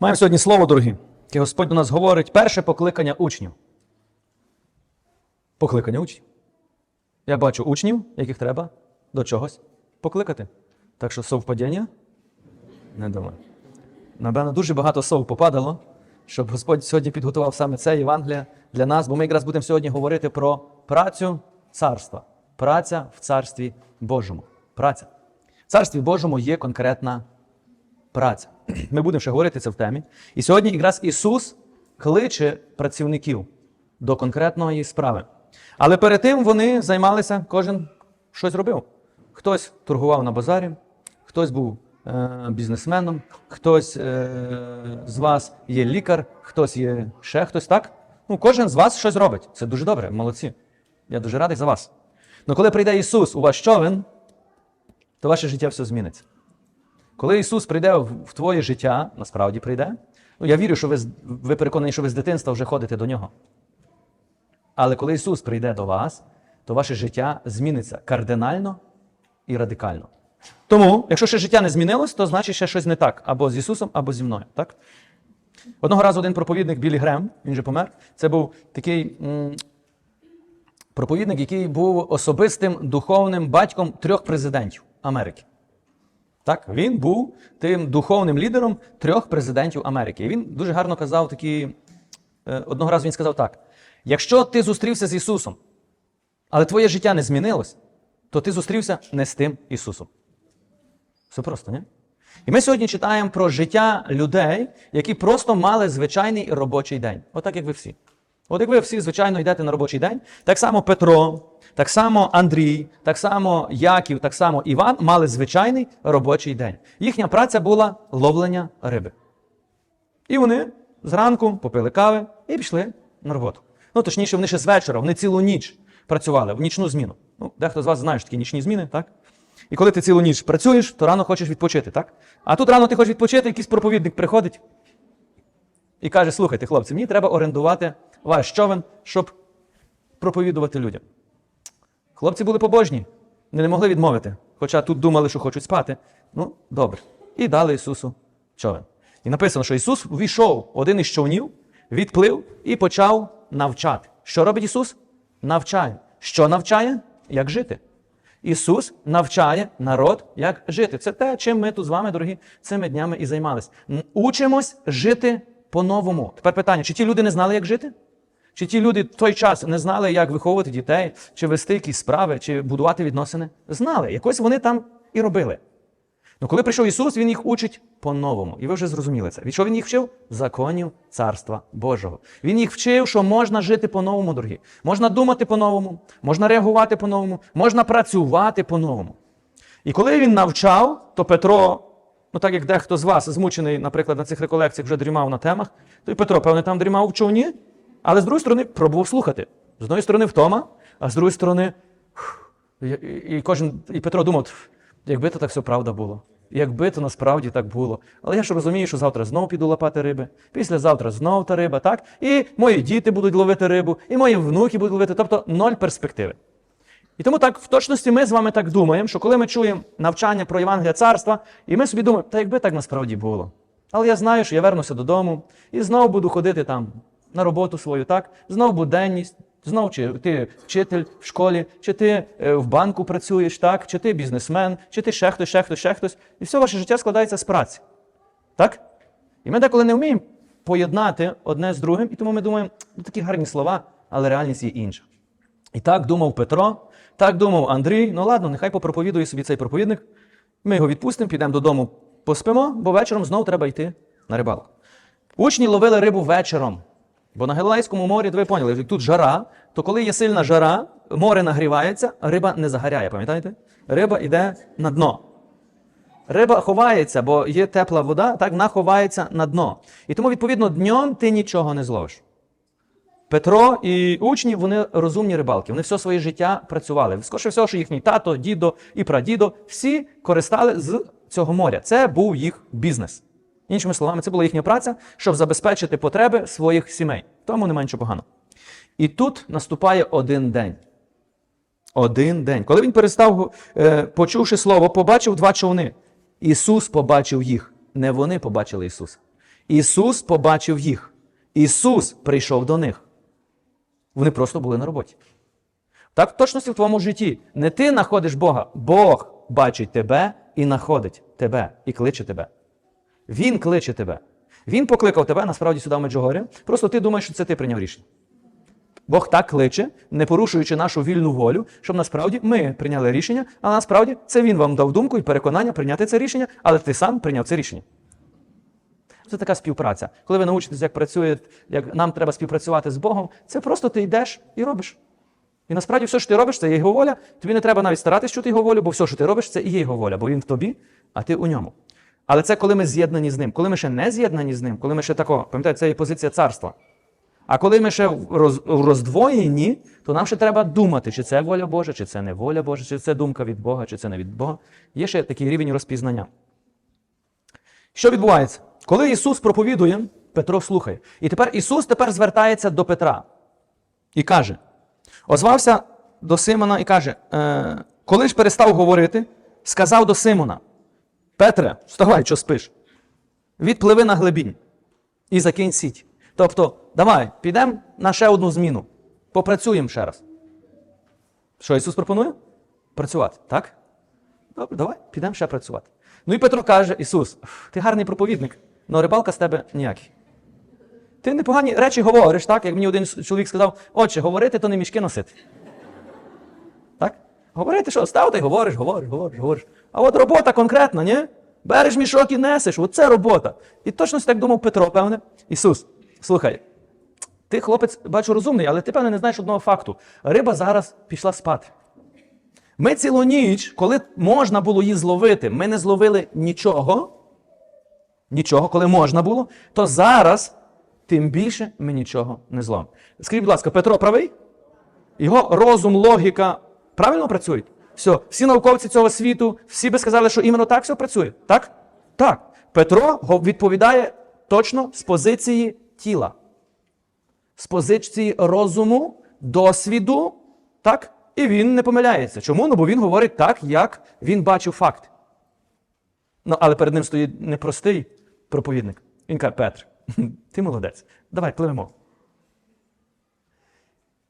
Маємо сьогодні слово, дорогі, яке Господь до нас говорить перше покликання учнів. Покликання учнів. Я бачу учнів, яких треба до чогось покликати. Так що совпадіння? Не думаю. Напевно, дуже багато сов попадало, щоб Господь сьогодні підготував саме це Євангелія для нас, бо ми якраз будемо сьогодні говорити про працю царства. Праця в Царстві Божому. Праця. В Царстві Божому є конкретна праця. Ми будемо ще говорити це в темі. І сьогодні якраз Ісус кличе працівників до конкретної справи. Але перед тим вони займалися, кожен щось робив. Хтось торгував на базарі, хтось був е, бізнесменом, хтось е, з вас є лікар, хтось є ще хтось, так? Ну, кожен з вас щось робить. Це дуже добре, молодці. Я дуже радий за вас. Але коли прийде Ісус у ваш човен, то ваше життя все зміниться. Коли Ісус прийде в твоє життя, насправді прийде. Ну, я вірю, що ви, ви переконані, що ви з дитинства вже ходите до нього. Але коли Ісус прийде до вас, то ваше життя зміниться кардинально і радикально. Тому, якщо ще життя не змінилось, то значить ще щось не так або з Ісусом, або зі мною. Так? Одного разу один проповідник Білі Грем, він же помер. Це був такий м, проповідник, який був особистим духовним батьком трьох президентів Америки. Так, він був тим духовним лідером трьох президентів Америки. І він дуже гарно казав такі. е, Одного разу він сказав так: якщо ти зустрівся з Ісусом, але твоє життя не змінилось, то ти зустрівся не з тим Ісусом. Все просто, ні? І ми сьогодні читаємо про життя людей, які просто мали звичайний робочий день. Отак, як ви всі. От як ви всі, звичайно, йдете на робочий день, так само Петро, так само Андрій, так само Яків, так само Іван мали звичайний робочий день. Їхня праця була ловлення риби. І вони зранку попили кави і пішли на роботу. Ну, точніше, вони ще з вечора, вони цілу ніч працювали в нічну зміну. Ну, дехто з вас знає, що такі нічні зміни, так? І коли ти цілу ніч працюєш, то рано хочеш відпочити, так? А тут рано ти хочеш відпочити, якийсь проповідник приходить і каже: слухайте, хлопці, мені треба орендувати ваш човен, щоб проповідувати людям. Хлопці були побожні, вони не могли відмовити, хоча тут думали, що хочуть спати. Ну, добре. І дали Ісусу човен. І написано, що Ісус увійшов один із човнів, відплив і почав навчати. Що робить Ісус? Навчає. Що навчає? Як жити. Ісус навчає народ, як жити. Це те, чим ми тут з вами, дорогі, цими днями і займались. М, Учимось жити по-новому. Тепер питання: чи ті люди не знали, як жити? Чи ті люди в той час не знали, як виховувати дітей, чи вести якісь справи, чи будувати відносини? Знали. Якось вони там і робили. Ну, коли прийшов Ісус, Він їх учить по-новому. І ви вже зрозуміли це. Від що Він їх вчив? Законів Царства Божого. Він їх вчив, що можна жити по-новому, дорогі. Можна думати по-новому, можна реагувати по-новому, можна працювати по-новому. І коли він навчав, то Петро, ну так як дехто з вас змучений, наприклад, на цих реколекціях вже дрімав на темах, то і Петро, певне, там дрімав в човні, але з другої сторони пробував слухати. З одної сторони втома, а з другої сторони, і, кожен, і Петро думав, якби то так все правда було. Якби то насправді так було. Але я ж розумію, що завтра знову піду лапати риби, післязавтра знов та риба, так? І мої діти будуть ловити рибу, і мої внуки будуть ловити, тобто ноль перспективи. І тому так в точності ми з вами так думаємо, що коли ми чуємо навчання про Євангелія царства, і ми собі думаємо, та якби так насправді було. Але я знаю, що я вернуся додому і знову буду ходити там на роботу свою, так? Знову буденність, знову чи ти вчитель в школі, чи ти е, в банку працюєш, так? чи ти бізнесмен, чи ти ще хтось, ще хтось, ще хтось. І все ваше життя складається з праці. Так? І ми деколи не вміємо поєднати одне з другим, і тому ми думаємо, ну такі гарні слова, але реальність є інша. І так думав Петро, так думав Андрій. Ну ладно, нехай попроповідує собі цей проповідник. Ми його відпустимо, підемо додому, поспимо, бо вечором знову треба йти на рибалку. Учні ловили рибу вечором. Бо на Галилейському морі, ви поняли, тут жара, то коли є сильна жара, море нагрівається, риба не загоряє, пам'ятаєте? Риба йде на дно. Риба ховається, бо є тепла вода, так вона ховається на дно. І тому, відповідно, днем ти нічого не зловиш. Петро і учні, вони розумні рибалки. Вони все своє життя працювали. Скоріше всього, що їхній тато, дідо і прадідо всі користали з цього моря. Це був їх бізнес. Іншими словами, це була їхня праця, щоб забезпечити потреби своїх сімей. Тому немає нічого поганого. І тут наступає один день. Один день. Коли він перестав, е, почувши слово, побачив два човни. Ісус побачив їх. Не вони побачили Ісуса. Ісус побачив їх. Ісус прийшов до них. Вони просто були на роботі. Так в точності в твоєму житті. Не ти знаходиш Бога, Бог бачить тебе і знаходить тебе, і кличе тебе. Він кличе тебе. Він покликав тебе насправді сюди в Меджугорі. Просто ти думаєш, що це ти прийняв рішення. Бог так кличе, не порушуючи нашу вільну волю, щоб насправді ми прийняли рішення, а насправді це він вам дав думку і переконання прийняти це рішення, але ти сам прийняв це рішення. Це така співпраця. Коли ви научитесь, як працює, як нам треба співпрацювати з Богом, це просто ти йдеш і робиш. І насправді все, що ти робиш, це є його воля. Тобі не треба навіть старатись чути його волю, бо все, що ти робиш, це і є його воля, бо він в тобі, а ти у ньому. Але це коли ми з'єднані з ним. Коли ми ще не з'єднані з ним, коли ми ще тако, пам'ятаєте, це є позиція царства. А коли ми ще в роз- в роздвоєнні, то нам ще треба думати, чи це воля Божа, чи це не воля Божа, чи це думка від Бога, чи це не від Бога. Є ще такий рівень розпізнання. Що відбувається? Коли Ісус проповідує, Петро слухає. І тепер Ісус тепер звертається до Петра і каже: озвався до Симона і каже: е, коли ж перестав говорити, сказав до Симона: Петре, вставай, що спиш? Відпливи на глибінь і закинь сіть. Тобто, давай, підемо на ще одну зміну. Попрацюємо ще раз. Що Ісус пропонує? Працювати, так? Добре, давай, підемо ще працювати. Ну і Петро каже: Ісус, ти гарний проповідник, але рибалка з тебе ніякий. Ти непогані речі говориш, так? Як мені один чоловік сказав, отче, говорити, то не мішки носити. Так? Говорити, що став ти говориш, говориш, говориш, говориш. А от робота конкретна, ні? Береш мішок і несеш, оце робота. І точно так думав Петро, певне. Ісус, слухай, ти хлопець, бачу, розумний, але ти, певне, не знаєш одного факту. Риба зараз пішла спати. Ми цілу ніч, коли можна було її зловити, ми не зловили нічого. Нічого, коли можна було, то зараз тим більше ми нічого не зловимо. Скажіть, будь ласка, Петро правий? Його розум, логіка правильно працюють? Все, всі науковці цього світу, всі би сказали, що іменно так все працює. Так? Так. Петро відповідає точно з позиції тіла, з позиції розуму, досвіду, так? І він не помиляється. Чому? Ну, бо він говорить так, як він бачив факт. Ну, але перед ним стоїть непростий проповідник. Він каже, Петр, ти молодець, давай пливемо.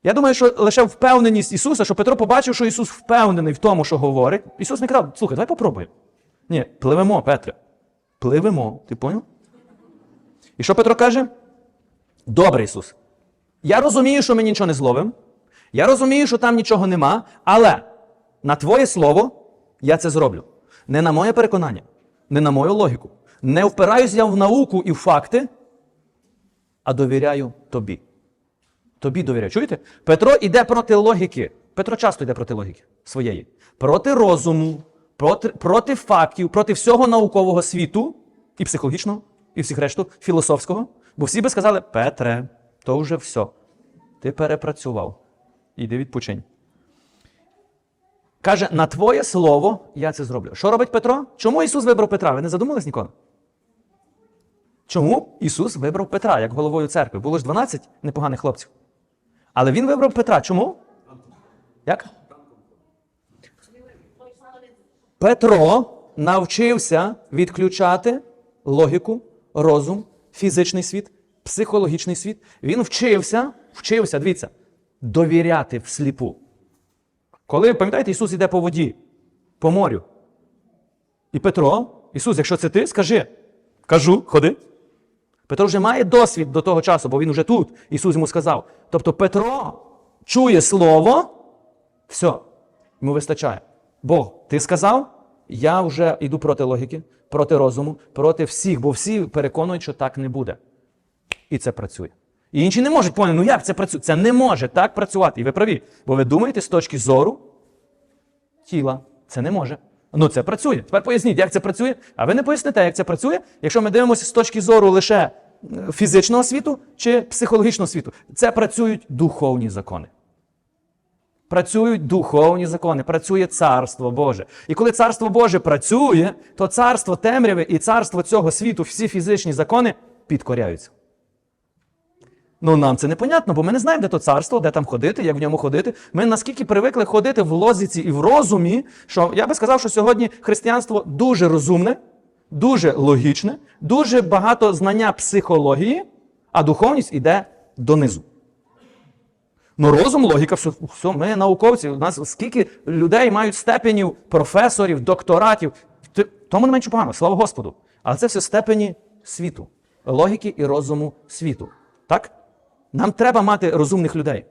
Я думаю, що лише впевненість Ісуса, що Петро побачив, що Ісус впевнений в тому, що говорить. Ісус не казав, слухай, давай попробуємо. Ні, пливемо, Петре. Пливемо. Ти поняв? І що Петро каже? Добре, Ісус. Я розумію, що ми нічого не зловимо. Я розумію, що там нічого нема, але на Твоє слово я це зроблю. Не на моє переконання, не на мою логіку. Не впираюсь я в науку і в факти, а довіряю тобі. Тобі довіряю. Чуєте? Петро йде проти логіки. Петро часто йде проти логіки своєї. Проти розуму, проти, проти фактів, проти всього наукового світу, і психологічного, і всіх решту, філософського. Бо всі би сказали, Петре, то вже все. Ти перепрацював. Іди відпочинь. Каже, на твоє слово я це зроблю. Що робить Петро? Чому Ісус вибрав Петра? Ви не задумались ніколи? Чому Ісус вибрав Петра як головою церкви? Було ж 12 непоганих хлопців. Але він вибрав Петра. Чому? Як? Петро навчився відключати логіку, розум, фізичний світ, психологічний світ. Він вчився, вчився, дивіться, довіряти всліпу. Коли, пам'ятаєте, Ісус іде по воді, по морю. І Петро, Ісус, якщо це ти, скажи. Кажу, ходи. Петро вже має досвід до того часу, бо він вже тут. Ісус йому сказав. Тобто Петро чує слово, все, йому вистачає. Бог, ти сказав, я вже йду проти логіки, проти розуму, проти всіх, бо всі переконують, що так не буде. І це працює. І інші не можуть поняти, ну як це працює? Це не може так працювати. І ви праві. Бо ви думаєте з точки зору тіла. Це не може. Ну це працює. Тепер поясніть, як це працює. А ви не поясните, як це працює, якщо ми дивимося з точки зору лише е, фізичного світу чи психологічного світу. Це працюють духовні закони. Працюють духовні закони, працює царство Боже. І коли царство Боже працює, то царство темряви і царство цього світу, всі фізичні закони підкоряються. Ну, нам це непонятно, бо ми не знаємо, де то царство, де там ходити, як в ньому ходити. Ми наскільки привикли ходити в лозіці і в розумі, що я би сказав, що сьогодні християнство дуже розумне, дуже логічне, дуже багато знання психології, а духовність іде донизу. Ну, розум, логіка, все, ми науковці. У нас скільки людей мають степенів, професорів, докторатів. Тому не менше погано, слава Господу. Але це все степені світу, логіки і розуму світу. Так? Нам треба мати розумних людей.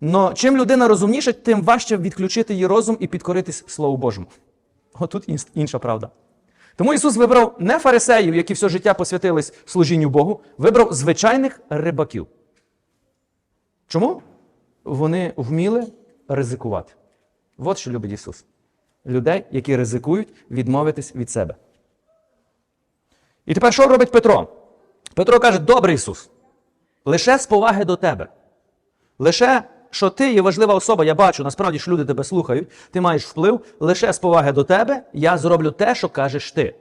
Но чим людина розумніша, тим важче відключити її розум і підкоритись Слову Божому. Отут інша правда. Тому Ісус вибрав не фарисеїв, які все життя посвятились служінню Богу, вибрав звичайних рибаків. Чому? Вони вміли ризикувати. От що любить Ісус. Людей, які ризикують відмовитись від себе. І тепер що робить Петро? Петро каже: Добре, Ісус, лише з поваги до тебе. Лише що ти є важлива особа, я бачу, насправді ж люди тебе слухають, ти маєш вплив, лише з поваги до тебе я зроблю те, що кажеш ти.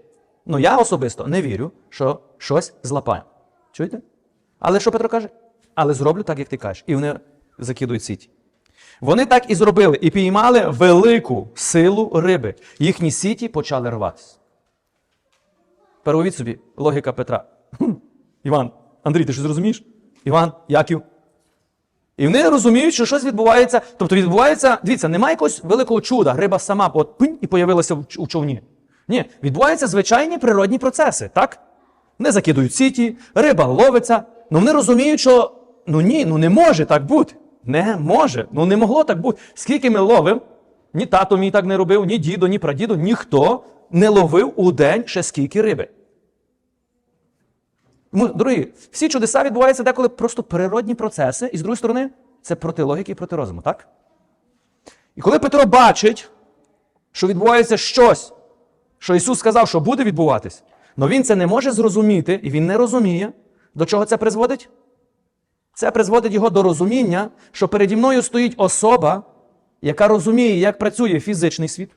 Ну я особисто не вірю, що щось злапає. Чуєте? Але що Петро каже? Але зроблю так, як ти кажеш. І вони закидують сіті. Вони так і зробили, і піймали велику силу риби. Їхні сіті почали рватися. Перевіть собі логіка Петра. Іван, Андрій, ти щось розумієш? Іван, Яків. І вони розуміють, що щось відбувається. Тобто відбувається, дивіться, немає якогось великого чуда. Риба сама от пинь і появилася у човні. Ні, відбуваються звичайні природні процеси, так? Вони закидують сіті, риба ловиться. Ну вони розуміють, що ну ні, ну не може так бути. Не може. Ну не могло так бути. Скільки ми ловимо, ні тато мій так не робив, ні дідо, ні прадідо, ніхто не ловив у день ще скільки риби. Дорогі, всі чудеса відбуваються деколи просто природні процеси, і з другої сторони, це проти логіки і проти розуму, так? І коли Петро бачить, що відбувається щось, що Ісус сказав, що буде відбуватись, але він це не може зрозуміти, і він не розуміє, до чого це призводить? Це призводить його до розуміння, що переді мною стоїть особа, яка розуміє, як працює фізичний світ,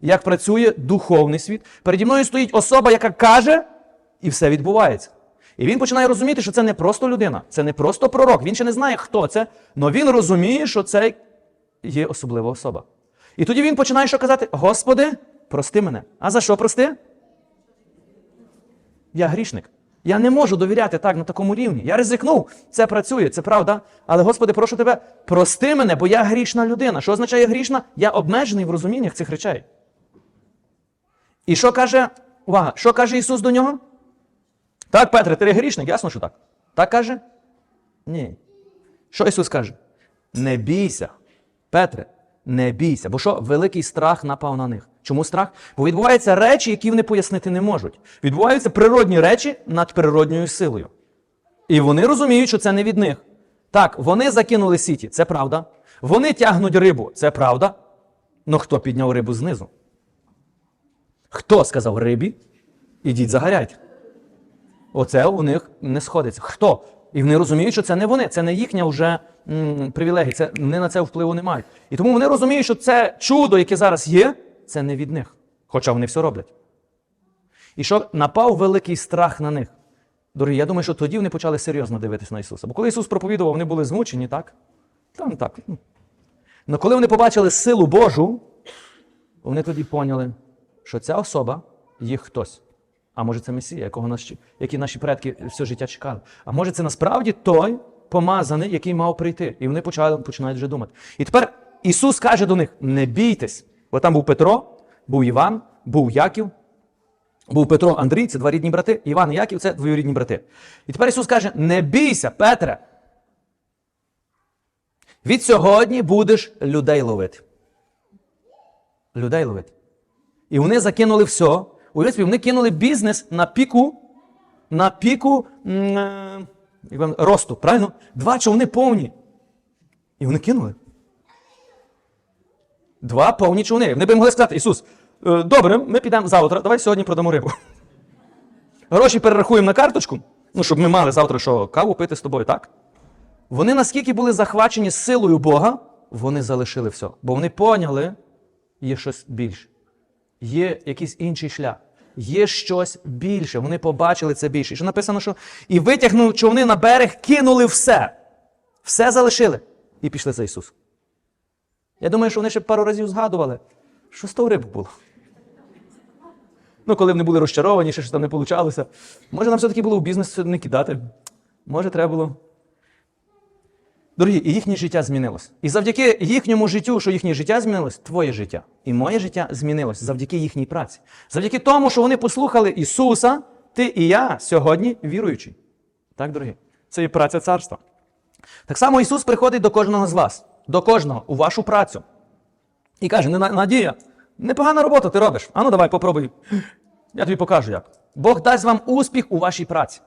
як працює духовний світ. Переді мною стоїть особа, яка каже, і все відбувається. І він починає розуміти, що це не просто людина, це не просто пророк. Він ще не знає, хто це, але він розуміє, що це є особлива особа. І тоді він починає що казати: Господи, прости мене. А за що прости? Я грішник. Я не можу довіряти так на такому рівні. Я ризикнув. Це працює, це правда. Але, Господи, прошу тебе, прости мене, бо я грішна людина. Що означає грішна? Я обмежений в розуміннях цих речей. І що каже, увага, що каже Ісус до нього? Так, Петре, ти грішник, ясно, що так? Так каже? Ні. Що Ісус каже? Не бійся. Петре, не бійся. Бо що? Великий страх напав на них. Чому страх? Бо відбуваються речі, які вони пояснити не можуть. Відбуваються природні речі над природньою силою. І вони розуміють, що це не від них. Так, вони закинули сіті, це правда. Вони тягнуть рибу, це правда. Ну хто підняв рибу знизу? Хто сказав рибі? Ідіть загаряйте. Оце у них не сходиться. Хто? І вони розуміють, що це не вони, це не їхня вже м, привілегія, це вони на це впливу не мають. І тому вони розуміють, що це чудо, яке зараз є, це не від них. Хоча вони все роблять. І що напав великий страх на них. Дорогі, я думаю, що тоді вони почали серйозно дивитися на Ісуса. Бо коли Ісус проповідував, вони були змучені, так? Там так. Але коли вони побачили силу Божу, вони тоді поняли, що ця особа є хтось. А може це Месія, якого наші, які наші предки все життя чекали. А може це насправді той помазаний, який мав прийти. І вони почали, починають вже думати. І тепер Ісус каже до них: не бійтесь. Бо там був Петро, був Іван, був Яків, був Петро, Андрій, це два рідні брати. Іван і Яків це двоюрідні брати. І тепер Ісус каже: не бійся, Петре. Від сьогодні будеш людей ловити. Людей ловити. І вони закинули все. Уявіть вони кинули бізнес на піку, на піку е, росту, правильно? Два човни повні. І вони кинули. Два повні човни. Вони б могли сказати, Ісус, е, добре, ми підемо завтра, давай сьогодні продамо рибу. Гроші перерахуємо на карточку, ну, щоб ми мали завтра що, каву пити з тобою, так? Вони наскільки були захвачені силою Бога, вони залишили все. Бо вони поняли, є щось більше. Є якийсь інший шлях. Є щось більше. Вони побачили це більше. І що написано, що і витягнув човни на берег, кинули все. Все залишили. І пішли за Ісусом. Я думаю, що вони ще пару разів згадували, що з того рибу було. Ну, коли вони були розчаровані, ще щось там не получалося. Може, нам все-таки було в бізнес не кидати. Може, треба було. Дорогі, і їхнє життя змінилось. І завдяки їхньому життю, що їхнє життя змінилось, твоє життя і моє життя змінилось завдяки їхній праці. Завдяки тому, що вони послухали Ісуса, ти і я сьогодні віруючий. Так, дорогі? Це і праця царства. Так само Ісус приходить до кожного з вас, до кожного у вашу працю. І каже: «Не- Надія, непогана робота ти робиш. Ану, давай попробуй. Я тобі покажу як. Бог дасть вам успіх у вашій праці.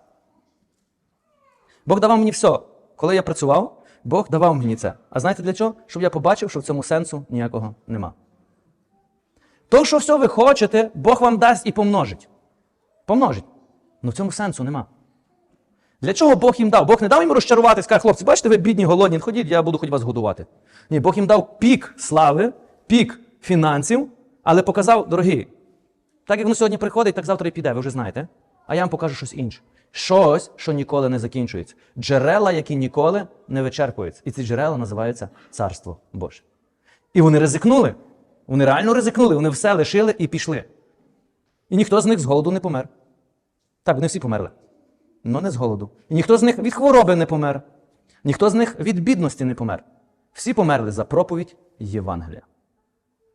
Бог давав мені все. Коли я працював, Бог давав мені це. А знаєте для чого? Щоб я побачив, що в цьому сенсу ніякого нема. То, що все ви хочете, Бог вам дасть і помножить. Помножить. Ну в цьому сенсу нема. Для чого Бог їм дав? Бог не дав їм розчарувати, сказав, хлопці, бачите, ви бідні, голодні, ходіть, я буду хоч вас годувати. Ні, Бог їм дав пік слави, пік фінансів, але показав, дорогі, так як воно сьогодні приходить, так завтра і піде, ви вже знаєте. А я вам покажу щось інше. Щось, що ніколи не закінчується. Джерела, які ніколи не вичерпуються. І ці джерела називаються Царство Боже. І вони ризикнули. Вони реально ризикнули, вони все лишили і пішли. І ніхто з них з голоду не помер. Так, вони всі померли. але не з голоду. І ніхто з них від хвороби не помер. Ніхто з них від бідності не помер. Всі померли за проповідь Євангелія.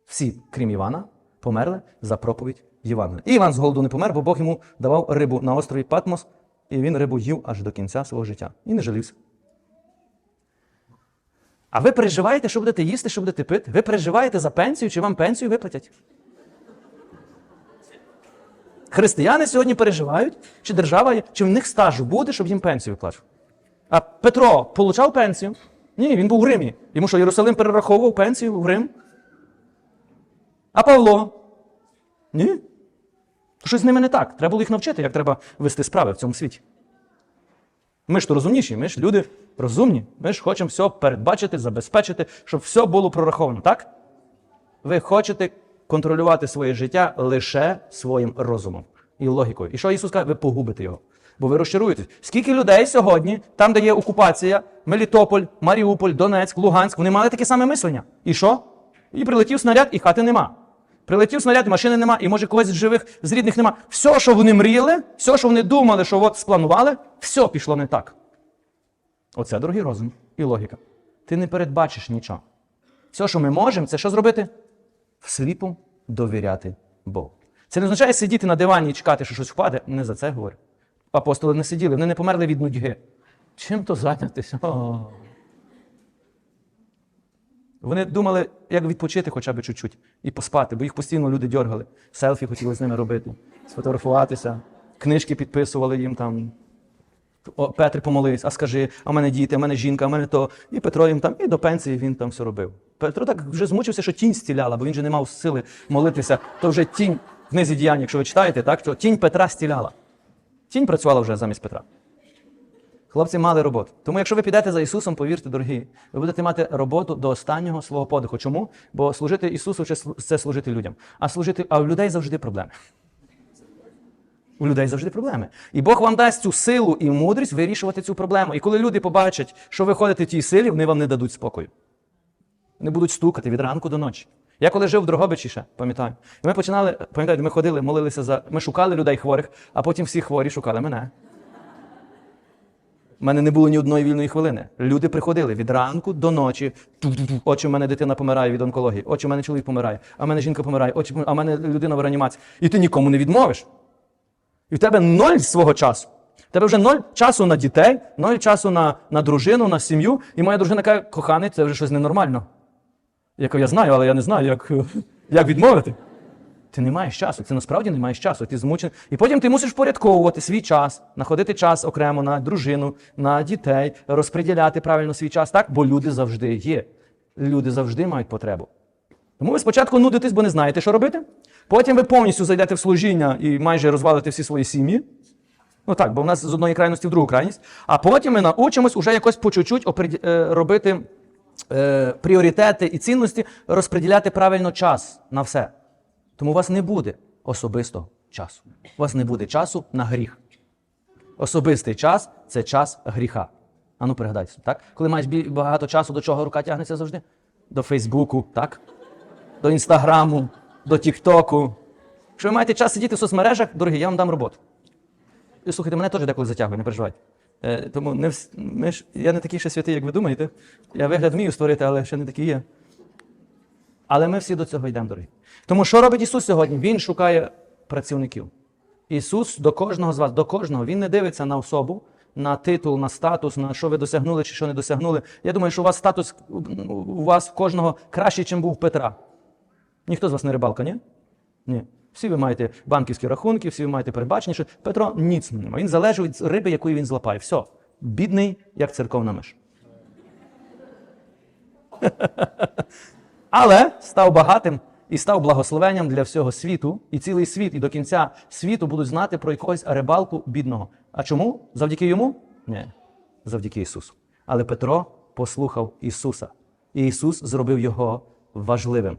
Всі, крім Івана, померли за проповідь Євангелія. І Іван з голоду не помер, бо Бог йому давав рибу на острові Патмос, і він рибу їв аж до кінця свого життя. І не жалівся. А ви переживаєте, що будете їсти, що будете пити? Ви переживаєте за пенсію, чи вам пенсію виплатять? Християни сьогодні переживають, чи держава чи в них стажу буде, щоб їм пенсію виплачував. А Петро получав пенсію? Ні, він був в Римі. Йому що, Єрусалим перераховував пенсію в Рим? А Павло? Ні. Щось з ними не так. Треба було їх навчити, як треба вести справи в цьому світі. Ми ж то розумніші, ми ж люди розумні. Ми ж хочемо все передбачити, забезпечити, щоб все було прораховано, так? Ви хочете контролювати своє життя лише своїм розумом і логікою. І що Ісус каже? Ви погубите його. Бо ви розчаруєтесь. Скільки людей сьогодні, там, де є окупація, Мелітополь, Маріуполь, Донецьк, Луганськ, вони мали таке саме мислення. І що? І прилетів снаряд, і хати нема. Прилетів снаряд, машини нема, і може когось з живих, з рідних нема. Все, що вони мріяли, все, що вони думали, що от спланували, все пішло не так. Оце дорогий розум і логіка. Ти не передбачиш нічого. Все, що ми можемо, це що зробити? Всліпу довіряти Богу. Це не означає сидіти на дивані і чекати, що щось впаде. Не за це говорю. Апостоли не сиділи, вони не померли від нудьги. Чим то зайнятися? Вони думали, як відпочити хоча б чуть-чуть і поспати, бо їх постійно люди дьоргали. Селфі хотіли з ними робити, сфотографуватися, книжки підписували їм там. О, Петре, помолись, а скажи, а в мене діти, а в мене жінка, а в мене то. І Петро їм там, і до пенсії він там все робив. Петро так вже змучився, що тінь стіляла, бо він же не мав сили молитися. То вже тінь в книзі діянь, якщо ви читаєте, так, то тінь Петра стіляла. Тінь працювала вже замість Петра. Хлопці мали роботу. Тому, якщо ви підете за Ісусом, повірте, дорогі, ви будете мати роботу до останнього свого подиху. Чому? Бо служити Ісусу це служити людям. А служити, а у людей завжди проблеми. У людей завжди проблеми. І Бог вам дасть цю силу і мудрість вирішувати цю проблему. І коли люди побачать, що ви ходите в тій силі, вони вам не дадуть спокою. Вони будуть стукати від ранку до ночі. Я коли жив в Дрогобичі ще, пам'ятаю, і ми починали, пам'ятаєте, ми ходили, молилися за. Ми шукали людей хворих, а потім всі хворі шукали мене. У мене не було ні одної вільної хвилини. Люди приходили від ранку до ночі. Очі в мене дитина помирає від онкології, очі в мене чоловік помирає, а в мене жінка помирає, очі, а в мене людина в реанімації. І ти нікому не відмовиш. І в тебе ноль свого часу. В тебе вже ноль часу на дітей, ноль часу на, на дружину, на сім'ю. І моя дружина каже, коханий, це вже щось ненормально. Я кажу, я знаю, але я не знаю, як, як відмовити. Ти не маєш часу, ти насправді не маєш часу, ти змучений. І потім ти мусиш впорядковувати свій час, знаходити час окремо на дружину, на дітей, розподіляти правильно свій час, так? Бо люди завжди є. Люди завжди мають потребу. Тому ви спочатку нудитесь, бо не знаєте, що робити. Потім ви повністю зайдете в служіння і майже розвалите всі свої сім'ї. Ну так, бо в нас з одної крайності в другу крайність. А потім ми научимось уже якось по чуть-чуть е, робити е, пріоритети і цінності, розподіляти правильно час на все. Тому у вас не буде особистого часу. У вас не буде часу на гріх. Особистий час це час гріха. Ану, пригадайте, так? Коли маєш багато часу, до чого рука тягнеться завжди? До Фейсбуку, так? До Інстаграму, до Тіктоку, Якщо ви маєте час сидіти в соцмережах, дорогі, я вам дам роботу. І слухайте, мене теж деколи затягує, не переживайте. Е, тому не вс... ми ж... я не такий ще святий, як ви думаєте. Я вигляд вмію створити, але ще не такий є. Але ми всі до цього йдемо, дорогі. Тому що робить Ісус сьогодні? Він шукає працівників. Ісус до кожного з вас, до кожного, Він не дивиться на особу, на титул, на статус, на що ви досягнули чи що не досягнули. Я думаю, що у вас статус у вас кожного кращий, ніж був Петра. Ніхто з вас не рибалка, ні? Ні. Всі ви маєте банківські рахунки, всі ви маєте передбачення, що Петро ніц не має. Він залежить від риби, яку він злапає. Все. Бідний, як церковна миш. Але став багатим і став благословенням для всього світу, і цілий світ, і до кінця світу будуть знати про якогось рибалку бідного. А чому? Завдяки йому? Ні. Завдяки Ісусу. Але Петро послухав Ісуса, і Ісус зробив його важливим.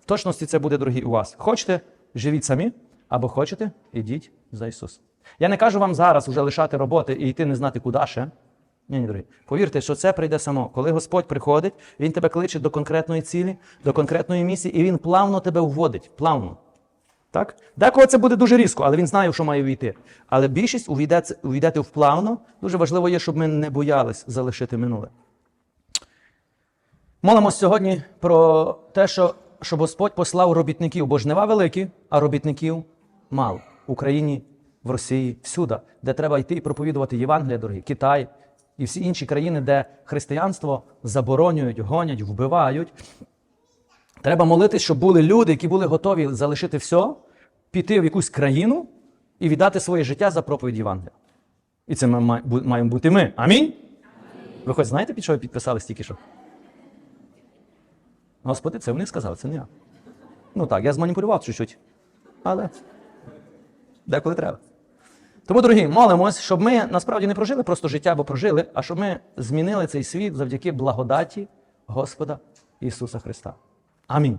В точності це буде, дорогі, у вас. Хочете, живіть самі, або хочете, ідіть за Ісусом. Я не кажу вам зараз уже лишати роботи і йти не знати, куди ще. Ні, ні, дорогі. Повірте, що це прийде само. Коли Господь приходить, Він тебе кличе до конкретної цілі, до конкретної місії, і Він плавно тебе вводить. Плавно. Так? Декого це буде дуже різко, але він знає, що має війти. Але більшість увійдете вплавно. Дуже важливо є, щоб ми не боялись залишити минуле. Молимось сьогодні про те, що, щоб Господь послав робітників, бо жнива великі, а робітників мало. В Україні, в Росії, всюди, де треба йти і проповідувати Євангелія, дорогі, Китай і всі інші країни, де християнство заборонюють, гонять, вбивають. Треба молитись, щоб були люди, які були готові залишити все, піти в якусь країну і віддати своє життя за проповідь Євангелія. І це ми маємо бути ми. Амінь? Ви хоч знаєте, під що ви підписались тільки що? Господи, це вони сказали, це не я. Ну так, я зманіпулював чуть-чуть. Але деколи треба. Тому, дорогі, молимось, щоб ми насправді не прожили просто життя, бо прожили, а щоб ми змінили цей світ завдяки благодаті Господа Ісуса Христа. Амінь.